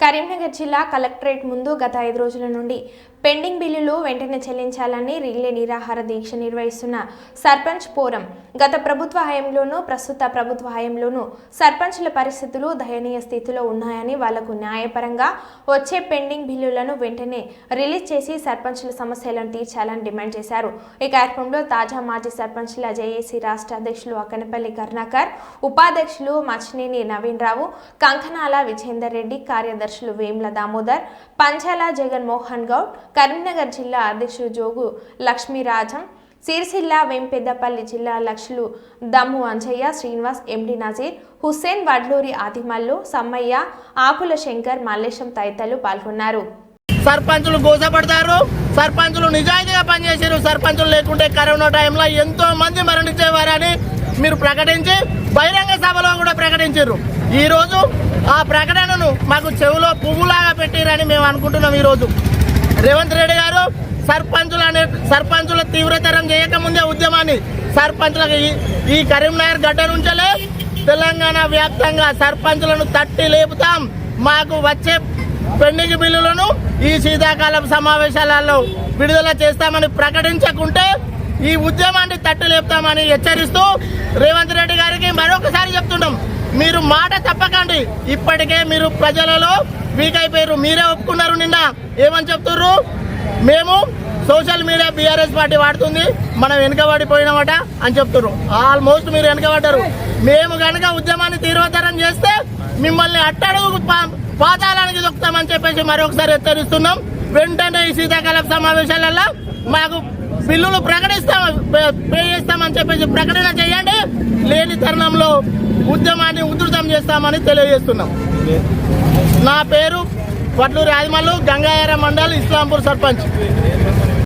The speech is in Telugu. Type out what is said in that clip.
కరీంనగర్ జిల్లా కలెక్టరేట్ ముందు గత ఐదు రోజుల నుండి పెండింగ్ బిల్లులు వెంటనే చెల్లించాలని రిలే నిరాహార దీక్ష నిర్వహిస్తున్న సర్పంచ్ పోరం. గత ప్రభుత్వ హయాంలోనూ ప్రస్తుత ప్రభుత్వ హయాంలోనూ సర్పంచ్ల పరిస్థితులు దయనీయ స్థితిలో ఉన్నాయని వాళ్ళకు న్యాయపరంగా వచ్చే పెండింగ్ బిల్లులను వెంటనే రిలీజ్ చేసి సర్పంచ్ల సమస్యలను తీర్చాలని డిమాండ్ చేశారు. ఈ కార్యక్రమంలో తాజా మాజీ సర్పంచ్ల జేఏసీ రాష్ట్ర అధ్యక్షులు అక్కనపల్లి కరుణాకర్ ఉపాధ్యక్షులు మచ్చినేని నవీన్ రావు కంకనాల విజేందర్ రెడ్డి కార్యదర్శులు వేమ్ల దామోదర్ పంచాల జగన్ మోహన్ గౌడ్ కరీంనగర్ జిల్లా అధ్యక్షుడు జోగు లక్ష్మీరాజం సిరిసిల్ల వెంపెద్దపల్లి జిల్లా లక్షలు దమ్ము అంజయ్య శ్రీనివాస్ ఎండి నజీర్ హుస్సేన్ వడ్లూరి ఆదిమల్లు సమ్మయ్య ఆకుల శంకర్ మల్లేశం తదితరులు పాల్గొన్నారు. సర్పంచులు గోసపడతారు సర్పంచులు నిజాయితీగా పనిచేశారు సర్పంచులు లేకుంటే కరోనా టైంలో ఎంతో మంది మరణించేవారని మీరు ప్రకటించి బహిరంగ సభలో కూడా ప్రకటించారు. ఈరోజు ఆ ప్రకటనను మాకు చెవిలో పువ్వులాగా పెట్టిరని మేము అనుకుంటున్నాం ఈరోజు. రేవంత్ రెడ్డి గారు సర్పంచులు అనే సర్పంచులు తీవ్రతరం చేయకముందే ఉద్యమాన్ని సర్పంచులకు ఈ- ఈ కరీంనగర్ గడ్డ నుంచలే తెలంగాణ వ్యాప్తంగా సర్పంచులను తట్టి లేపుతాం. మాకు వచ్చే పెండింగ్ బిల్లులను ఈ శీతాకాలం సమావేశాలలో విడుదల చేస్తామని ప్రకటించకుంటే ఈ ఉద్యమాన్ని తట్టి లేపుతామని హెచ్చరిస్తూ రేవంత్ రెడ్డి గారికి మరొకసారి చెప్తున్నాం. మీరు మాట తప్పకండి. ఇప్పటికే మీరు ప్రజలలో వీక్ అయిపోయారు మీరే ఒప్పుకున్నారు నిన్న ఏమని చెప్తుర్రు? మేము సోషల్ మీడియా బీఆర్ఎస్ పార్టీ వాడుతుంది. మనం వెనుకబడిపోయినామట అని చెప్తున్నారు ఆల్మోస్ట్ మీరు వెనుకబడ్డారు. మేము కనుక ఉద్యమాన్ని తీర్వతరం చేస్తే మిమ్మల్ని అట్టడుగు పా- పాతాళానికి దొక్కుతామని చెప్పేసి మరొకసారి హెచ్చరిస్తున్నాం. వెంటనే ఈ శీతాకాల సమావేశాలలో మాకు బిల్లులు ప్రకటిస్తాం పే చేస్తామని చెప్పేసి ప్రకటన చేయండి. లేని తరుణంలో ఉద్యమాన్ని ఉధృతం చేస్తామని తెలియజేస్తున్నాం. నా పేరు వడ్లూరి ఆదిమల్లు గంగాయార మండల్ ఇస్లాంపూర్ సర్పంచ్.